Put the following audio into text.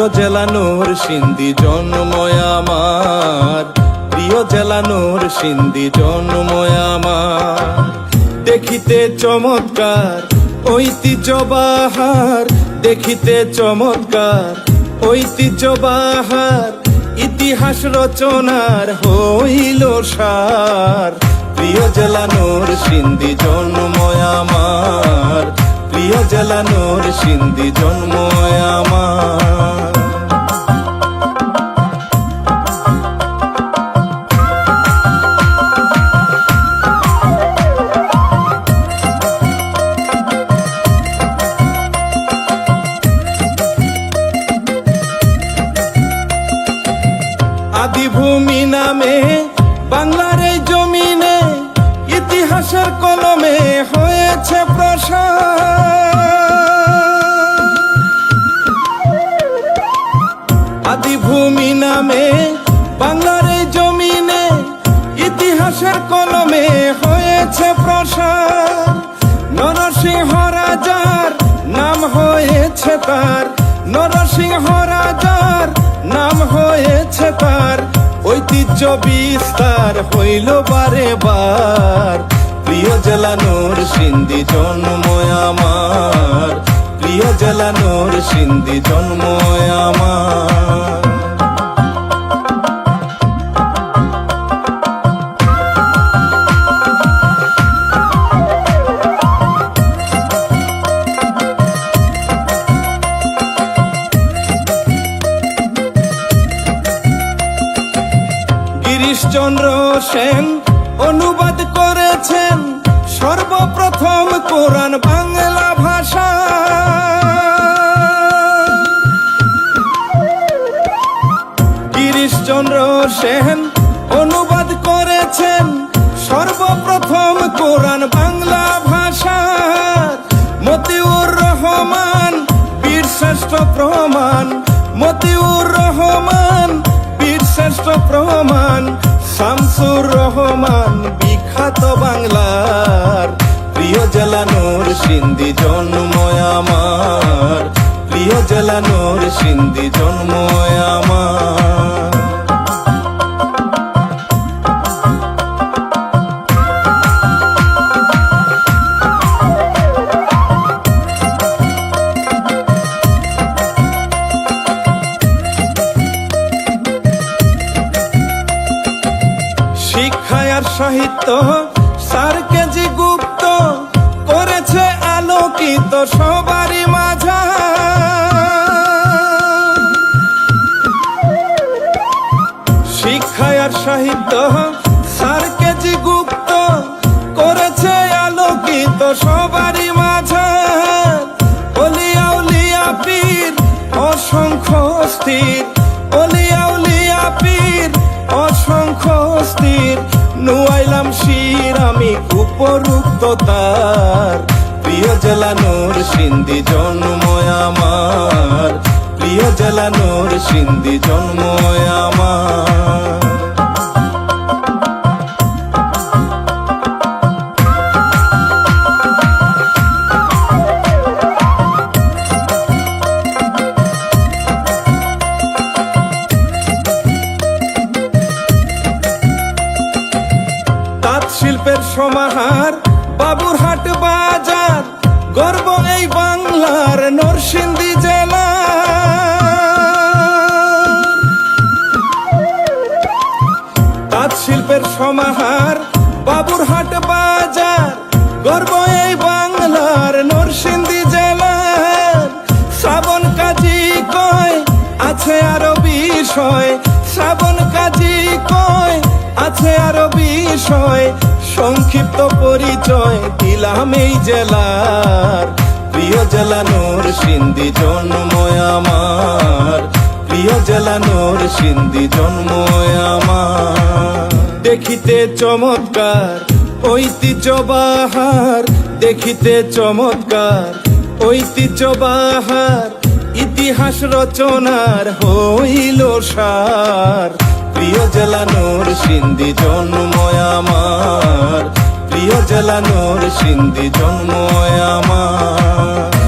প্রিয় জেলানোর সিন্ধি জন্ময় আমার। প্রিয় জেলানোর সিন্ধি জন্ময় আমার। দেখিতে চমৎকার ঐতিহ্যবাহার। দেখিতে চমৎকার ঐতিহ্যবাহার। ইতিহাস রচনার হইল সার। প্রিয় জেলানোর সিন্ধি জন্ময় আমার। প্রিয় জেলানোর সিন্ধি জন্ময় আমার। আদিভূমি নামে, বাংলার জমিনে ইতিহাসের কলমে হয়েছে প্রসার। আদিভূমি নামে, বাংলার জমিনে ইতিহাসের কলমে হয়েছে প্রসার। নরসিংহ রাজার নাম হয়েছে তার, নরসিংহ রাজার হয়েছে তার ঐতিহ্য বিস্তার হইল বারে বার। প্রিয় জেলানোর সিন্ধি জন্ময় আমার, প্রিয় জেলানোর সিন্ধি জন্ময় আমার। গিরিশচন্দ্র সেন অনুবাদ করেছেন সর্বপ্রথম কোরআন বাংলা ভাষা। গিরিশচন্দ্র সেন অনুবাদ করেছেন সর্বপ্রথম কোরআন বাংলা ভাষা। মতিউর রহমান বীর শ্রেষ্ঠ প্রমাণ। মতিউর রহমান বীর শ্রেষ্ঠ প্রমাণ। রহমান বিখ্যাত বাংলার। প্রিয় জেলানোর সিন্ধি জন্ময় আমার। প্রিয় জেলানোর সিন্ধি জন্ময় আমার। সাহিত্য সার কেজি গুপ্ত করেছে আলোকিত সবারই মাঝা শিক্ষায় আর সাহিত্য সার কেজি গুপ্ত করেছে আলোকিত সবারই মাঝা অলিয়া উলিয়া পীর, অসংখ্য স্থির অলিয়া উলিয়া পীর, অসংখ্য স্থির নুয়াইলাম শির, আমি উপরুক্ত তার। প্রিয় জেলানোর সিন্ধি জন্ময় আমার। প্রিয় জেলানোর সিন্ধি জন্ময় আমার। বাবুরহাট বাজার, গর্ব এই বাংলার নরসিংদী জেলা। তাঁত শিল্পের সমাহার বাবুরহাট বাজার, গর্ব এই বাংলার নরসিংদী জেলার শ্রাবণ কাজী কয়, আছে আরও বিষয়। শ্রাবণ কাজী কয়, আছে আরও বিষয়। সংক্ষিপ্ত পরিচয় দিলাম এই জেলার। প্রিয় জেলানোর সিন্ধি জন্ময় আমার। প্রিয় জেলানোর সিন্ধি জন্ময় আমার। দেখিতে চমৎকার ঐতিহ্য বাহার দেখিতে চমৎকার ঐতিহ্য বাহার ইতিহাস রচনার হইল সার। প্রিয় জেলানোর সিন্ধি জন্ময় আমার। প্রিয় জেলানোর সিন্ধি জন্ময় আমার।